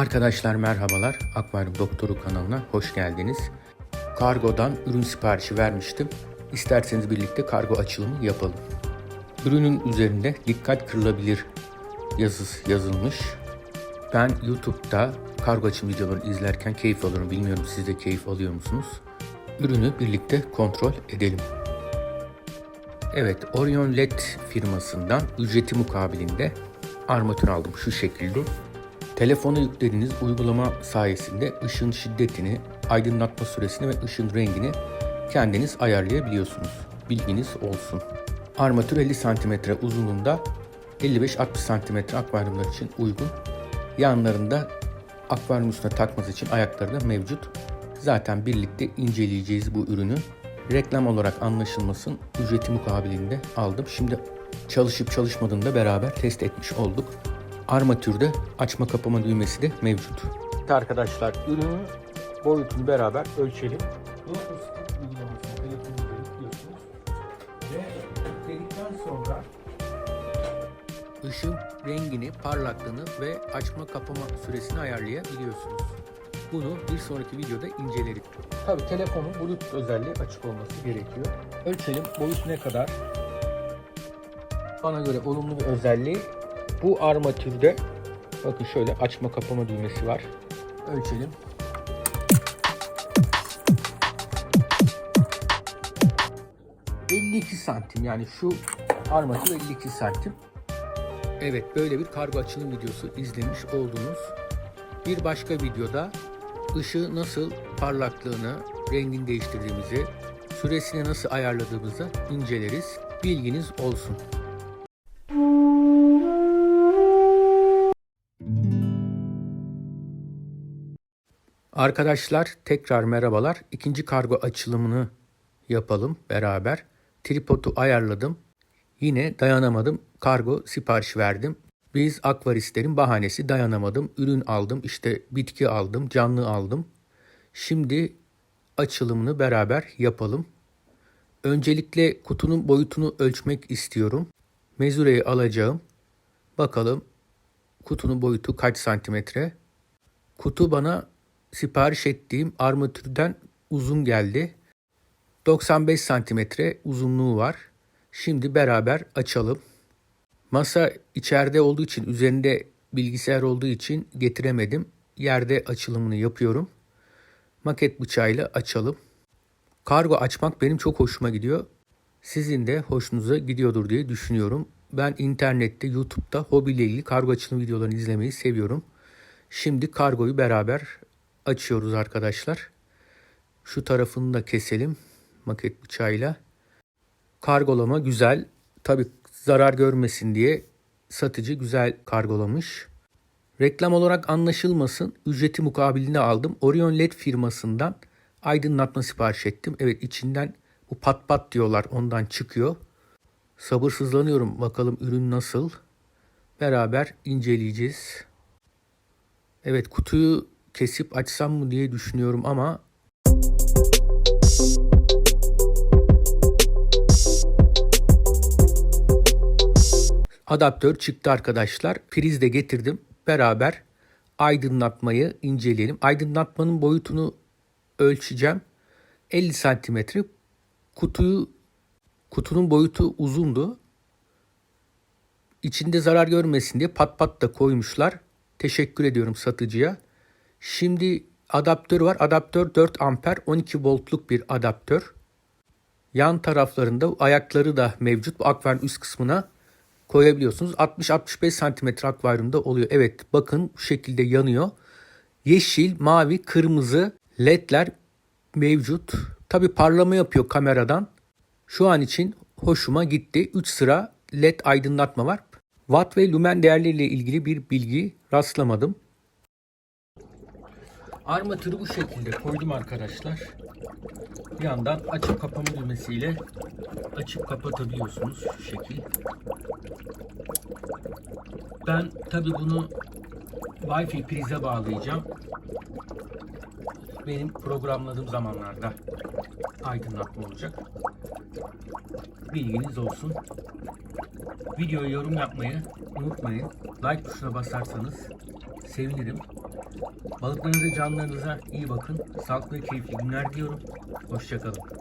Arkadaşlar merhabalar. Akvaryum Doktoru kanalına hoş geldiniz. Kargodan ürün siparişi vermiştim. İsterseniz birlikte kargo açılımı yapalım. Ürünün üzerinde dikkat kırılabilir yazısı yazılmış. Ben YouTube'da kargo açılım videolarını izlerken keyif alıyorum. Bilmiyorum siz de keyif alıyor musunuz? Ürünü birlikte kontrol edelim. Evet, Orion LED firmasından ücreti mukabilinde armatür aldım şu şekilde. Telefona yüklediğiniz uygulama sayesinde ışın şiddetini, aydınlatma süresini ve ışın rengini kendiniz ayarlayabiliyorsunuz. Bilginiz olsun. Armatür 50 cm uzunluğunda 55-60 cm akvaryumlar için uygun. Yanlarında akvaryum üstüne takması için ayakları da mevcut. Zaten birlikte inceleyeceğiz bu ürünü. Reklam olarak anlaşılmasın ücreti mukabilinde aldım. Şimdi çalışıp çalışmadığını da beraber test etmiş olduk. Armatürde açma kapama düğmesi de mevcut. Arkadaşlar ürünün boyutunu beraber ölçelim. sonra ışın rengini, parlaklığını ve açma kapama süresini ayarlayabiliyorsunuz. Bunu bir sonraki videoda inceleriz. Tabi telefonun Bluetooth özelliği açık olması gerekiyor. Ölçelim boyut ne kadar? Bana göre olumlu bir özelliği bu armatürde bakın şöyle açma kapama düğmesi var. Ölçelim. ...52 santim yani şu armatür 52 santim. Evet böyle bir kargo açılım videosu izlemiş oldunuz. Bir başka videoda ışığı nasıl parlaklığını, rengini değiştirdiğimizi, süresini nasıl ayarladığımızı inceleriz. Bilginiz olsun. Arkadaşlar tekrar merhabalar. İkinci kargo açılımını yapalım beraber. Tripodu ayarladım. Yine dayanamadım. Kargo sipariş verdim. Biz akvaristlerin bahanesi dayanamadım. Ürün aldım. işte bitki aldım. Canlı aldım. Şimdi açılımını beraber yapalım. Öncelikle kutunun boyutunu ölçmek istiyorum. Mezureyi alacağım. Bakalım kutunun boyutu kaç santimetre? Kutu bana sipariş ettiğim armatürden uzun geldi. 95 santimetre uzunluğu var. Şimdi beraber açalım. Masa içeride olduğu için üzerinde bilgisayar olduğu için getiremedim. Yerde açılımını yapıyorum. Maket bıçağıyla açalım. Kargo açmak benim çok hoşuma gidiyor. Sizin de hoşunuza gidiyordur diye düşünüyorum. Ben internette, YouTube'da hobiyle ilgili kargo açılım videolarını izlemeyi seviyorum. Şimdi kargoyu beraber açıyoruz arkadaşlar. Şu tarafını da keselim maket bıçağıyla. Kargolama güzel. Tabi zarar görmesin diye satıcı güzel kargolamış. Reklam olarak anlaşılmasın ücreti mukabilinde aldım. Orion LED firmasından aydınlatma sipariş ettim. Evet içinden bu pat pat diyorlar ondan çıkıyor. Sabırsızlanıyorum bakalım ürün nasıl. Beraber inceleyeceğiz. Evet kutuyu kesip açsam mı diye düşünüyorum ama adaptör çıktı arkadaşlar. Priz de getirdim. Beraber aydınlatmayı inceleyelim. Aydınlatmanın boyutunu ölçeceğim. 50 santimetre. Kutuyu kutunun boyutu uzundu. İçinde zarar görmesin diye pat pat da koymuşlar. Teşekkür ediyorum satıcıya. Şimdi adaptör var. Adaptör 4 amper 12 voltluk bir adaptör. Yan taraflarında ayakları da mevcut. Bu akvaryum üst kısmına koyabiliyorsunuz. 60-65 santimetre akvaryumda oluyor. Evet bakın bu şekilde yanıyor. Yeşil, mavi, kırmızı ledler mevcut. Tabi parlama yapıyor kameradan. Şu an için hoşuma gitti. 3 sıra led aydınlatma var. Watt ve lumen değerleriyle ilgili bir bilgi rastlamadım. Armatürü bu şekilde koydum arkadaşlar. Bir yandan açıp kapama düğmesiyle açıp kapatabiliyorsunuz şu şekil. Ben tabi bunu Wi-Fi prize bağlayacağım. Benim programladığım zamanlarda aydınlatma olacak. Bilginiz olsun. Videoya yorum yapmayı unutmayın. Like tuşuna basarsanız sevinirim. Balıklarınıza, canlarınıza iyi bakın. Sağlıklı keyifli günler diliyorum. Hoşçakalın.